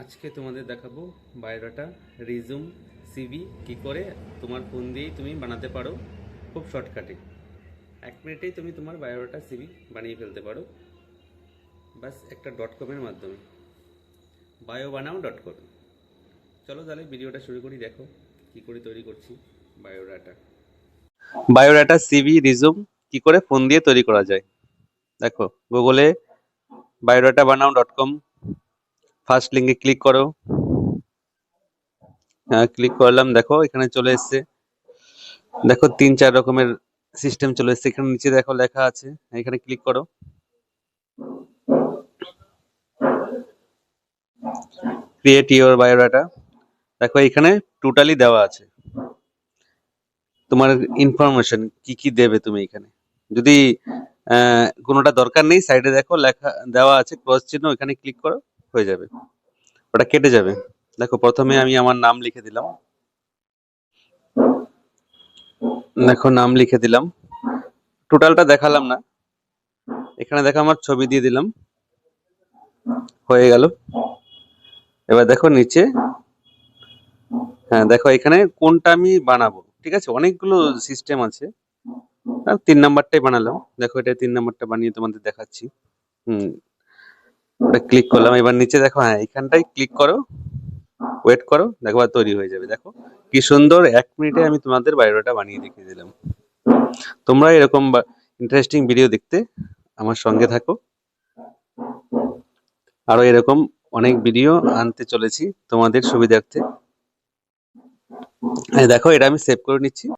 আজকে তোমাদের দেখাবো বায়োডাটা, রিজুম সিভি কি করে তোমার ফোন দিয়েই তুমি বানাতে পারো খুব শর্টকাটে। এক মিনিটেই তুমি তোমার বায়োডাটা সিভি বানিয়ে ফেলতে পারো। বাস একটা ডট কমের মাধ্যমে। বায়ো বানাও ডট কম। চলো তাহলে ভিডিওটা শুরু করি, দেখো কি করে তৈরি করছি বায়োডাটা। বায়োডাটা সিভি রিজুম, কি করে ফোন দিয়ে তৈরি করা যায়। দেখো, গুগলে বায়োডাটা বানাও ডট কম। ফার্স্ট লিঙ্কে ক্লিক করো। হ্যাঁ ক্লিক করলাম। দেখো, এখানে চলে এসছে। দেখো, তিন চার রকমের সিস্টেম চলে এসছে। এখানে নিচে দেখো লেখা আছে। এখানে ক্লিক করো। ক্রিয়েট ইওর বায়োডাটা দেখো, এখানে টোটালি দেওয়া আছে। তোমার ইনফরমেশন কি কি দেবে তুমি এখানে? যদি কোনোটা দরকার নেই সাইডে দেখো লেখা, দেওয়া আছে ক্রস চিহ্ন, এখানে ক্লিক করো। হয়ে যাবে। ওটা কেটে যাবে। দেখো, প্রথমে আমি আমার নাম লিখে দিলাম। দেখো, নাম লিখে দিলাম। টোটালটা দেখালাম না। এখানে দেখো, আমার ছবি দিয়ে দিলাম। হয়ে গেল। এবার দেখো, নিচে। হ্যাঁ দেখো, এখানে কোনটা আমি বানাবো? ঠিক আছে, অনেকগুলো সিস্টেম আছে। তিন নাম্বারটাই বানালাম। দেখো, এটা তিন নাম্বারটা বানিয়ে তোমাদের দেখাচ্ছি। হুম ক্লিক করলাম। এবার নিচে দেখো হ্যাঁ এখানটাই ক্লিক করো ওয়েট করো, দেখো তৈরি হয়ে যাবে। দেখো, কি সুন্দর, এক মিনিটে আমি তোমাদের বায়োডাটা বানিয়ে দেখিয়ে দিলাম। তোমরা এরকম ইন্টারেস্টিং ভিডিও দেখতে আমার সঙ্গে থাকো। আরও এরকম অনেক ভিডিও আনতে চলেছি তোমাদের সুবিধার্থে। দেখো, এটা আমি সেভ করে নিচ্ছি।